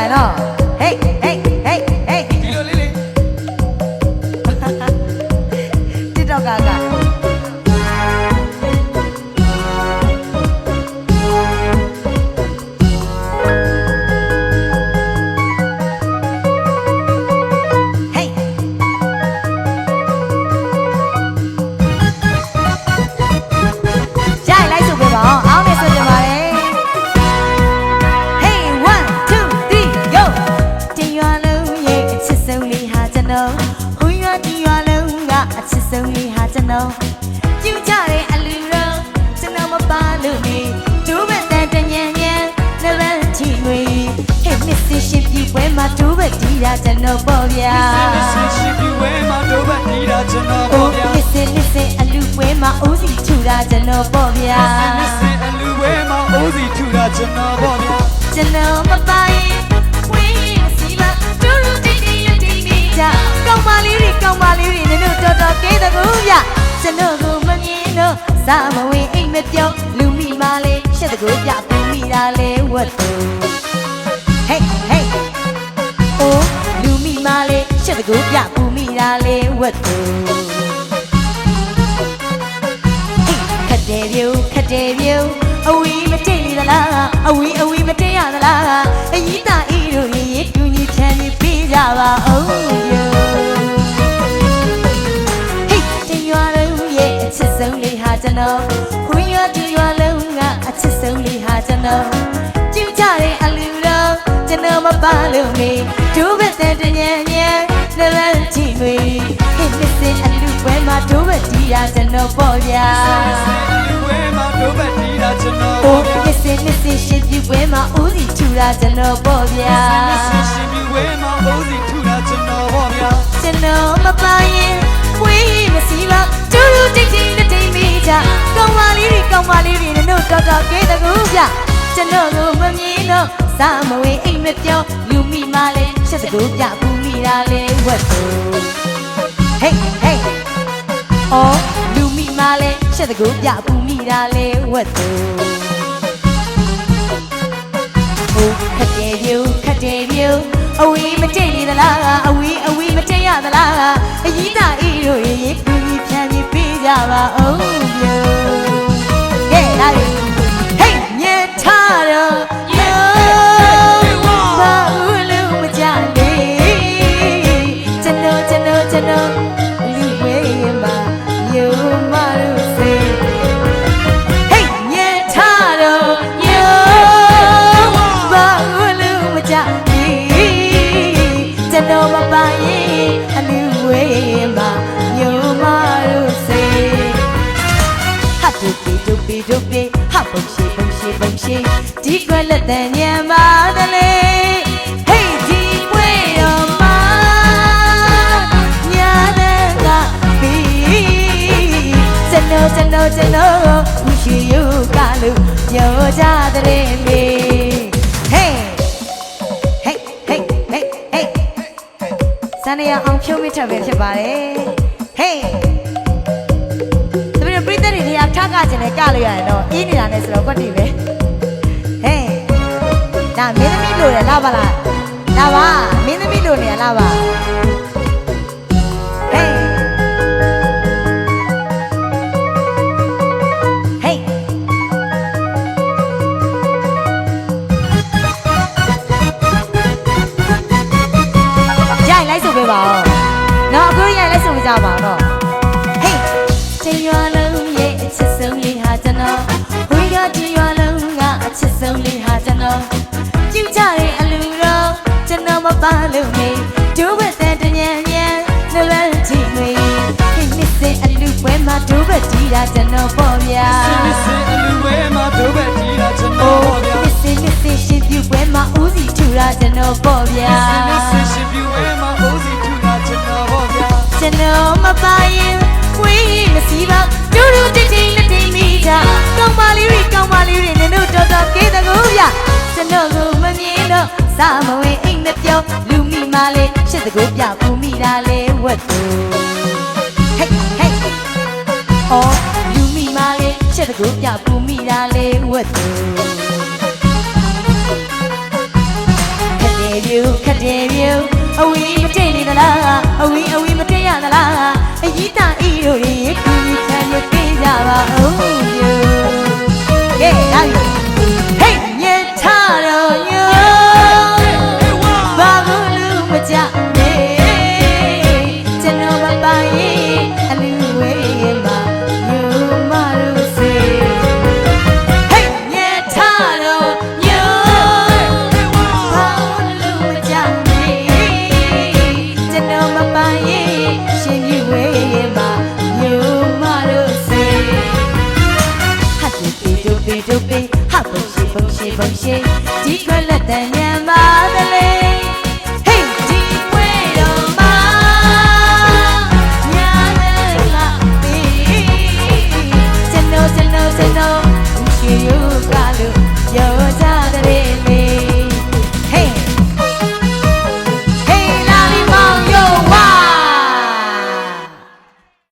ရင် ဘက်ဒီတာကျွန်တော်ပေါ့ဗျာဆင်းရှိပြီးဝဲမှာတော့ဗတ်ဒီတာကျွန်တော် Oh ပေါ့ဗျာ Missy Missy အလူပွဲမှာအိုးစီထူတာကျွန်တော်ပေါ့ဗျာဆင်းအလူဝဲမှာအိုးစီထူတာကျွန်တော်ပေါ့ဗျာ ကျွန်တော်မပိုင်ဝင်းမစီမဒူးဒူးတိတ်တိတ်ရတိတ်နေကြကောင်းပါလေးတွေကောင်းပါလေးတွေနင်တို့တော်တော်ကဲတဲ့ကူဗျကျွန်တော်ကိုမမြင်တော့စာမဝင်အိမ်မပြောလူမိမလေးရှက်တကူပြပူမိတာလေဝတ်တူ လေးရှက်တကူပြပူမိတာလေဝတ်တူခတ်တယ်ပြုခတ်တယ်ပြုအဝီမတိတ်လေသလားအဝီအဝီမတိတ်ရသလားအကြီးတာဤတို့ရေရေတူညီချမ်းနေပေးကြပါအောင်ယောဟေးတင်ရွာလုံးရဲ့အချစ်ဆုံးလေးဟာကျွန်တော်ခွင်ရွာဒီရွာလုံးကအချစ်ဆုံးလေးဟာကျွန်တော်ကျူကြတဲ့အလူတော်ကျွန်တော်မပါလို့နေဒူးဘက်တဲ့တညံညံ နလန်ချီငွေဟေးမစ်စင်အလူပွဲမှာဒူးဘက်ဒီရာကျွန်တော်ပေါ့ဗျာဆင်းအလူဝဲမှာတော့ဗတ်ဒီတာကျွန်တော်အိုပေါ့းဗျာမစ်စင်မစ်စင်ရှင်ပြပွဲမှာဦးစီထူတာကျွန်တော်ပေါ့ဗျာဆင်းရှိပြီးဝဲမှာအိုးစီထူတာကျွန်တော်ပေါ့ဗျာကျွန်တော်မပိုင်ရင်ဝေးမစီပါဒူးဒူးတိတ်တိတ်နဲ့တိတ်မိကြကောင်းပါလေးတွေကောင်းပါလေးတွေနဲ့တို့တော်တော်ကဲတကူဗျကျွန်တော်ကိုမမြင်တော့စာမဝင်အိမ်မပြောလူမိမလေးရှက်တကူပြပူ မိတာလေဝတ်သူဟေးဟေးအော်လူမိမလေးရှက်တကူပြပူမိတာလေဝတ်သူဟိုခတ်တယ်ပြူခတ်တယ်ပြူအဝီမတိတ်လေသလားအဝီအဝီမတိတ်ရသလားအကြီးတာဤတို့ရေရေကူညီဖြန်ပြီးပေးကြပါအော ပုံရှိပုံရှိဒီကွက်လက်တန်ညံပါတလေဟေးဒီဝေးတော့မှာညာတဲ့ကဘီကျွန်တော်ကျွန်တော်ကျွန်တော်ဦးရှိယူကလို့ပြောကြတဲ့လေဟေးဟေးဟေးဟေးဟေးစနေရအောင်ဖြုံးမထပဲဖြစ်ပါတယ်ဟေးတပည့်ပြိတ္တတွေနေရာထားကကျင်လဲကလို့ရရင်တော့အင်းနေတာနဲ့ဆိုတော့ကွက်တီပဲဟေး ဒါမင်းသမီးလို့ရလားပါလားဒါပါမင်းသမီးလို့နေရလားပါဟေးဟေးရိုက်လိုက်ဆိုပေးပါဦးနော်အခုရိုက်လိုက်ဆိုပေးကြပါဦးနော်ဟေးချင်းရွာလုံးရဲ့အချစ်ဆုံးလေးဟာကျွန်တော်ဝေးကချင်းရွာလုံးက အချစ်ဆုံးလေးဟာကျွန်တော်ကျူကြတဲ့အလူတော်ကျွန်တော်မပါလို့နေဒိုးဘက်တဲ့တညံညံနလန်ချီငွေဟေးမစ်စင်အလူပွဲမှာဒိုးဘက်ကြီးတာကျွန်တော်ပေါ့ဗျာဆင်းဆင်းအလူဝဲမှာတော့ဗတ်ဒီတာကျွန်တော်ပေါ့ဗျာမစ်စင်မစ်စင်ရှင်ပြပွဲမှာဦးစီထူတာကျွန်တော်ပေါ့ဗျာဆင်းရှိပြီးဝဲမှာအိုးစီထူတာကျွန်တော်ပေါ့ဗျာကျွန်တော်မပိုင်ရင်ဝေးမစီပါဒူးဒူး ကောင်မလေးတွေကောင်မလေးတွေနင်တို့တော်တော်ကေးတကူဗျကျွန်တော်ကိုမမြင်တော့စမဝင်အိမ်မပြောလူမိမလေးရှစ်တကူပြကူမိတာလေဝတ်သူဟဲ့ဟဲ့အော်လူမိမလေးရှစ်တကူပြကူမိတာလေဝတ်သူခတဲ့ပြူခတဲ့ပြူအဝီးမတိတ်နေသလားအဝီးအဝီးမတိတ်ရသလားအကြီးတာအီတို့ရေခူးချမ်းလို့ပြေးကြပါဦး ဖို့ရှိဒီခွက်လက်တန်ညံပါတလေ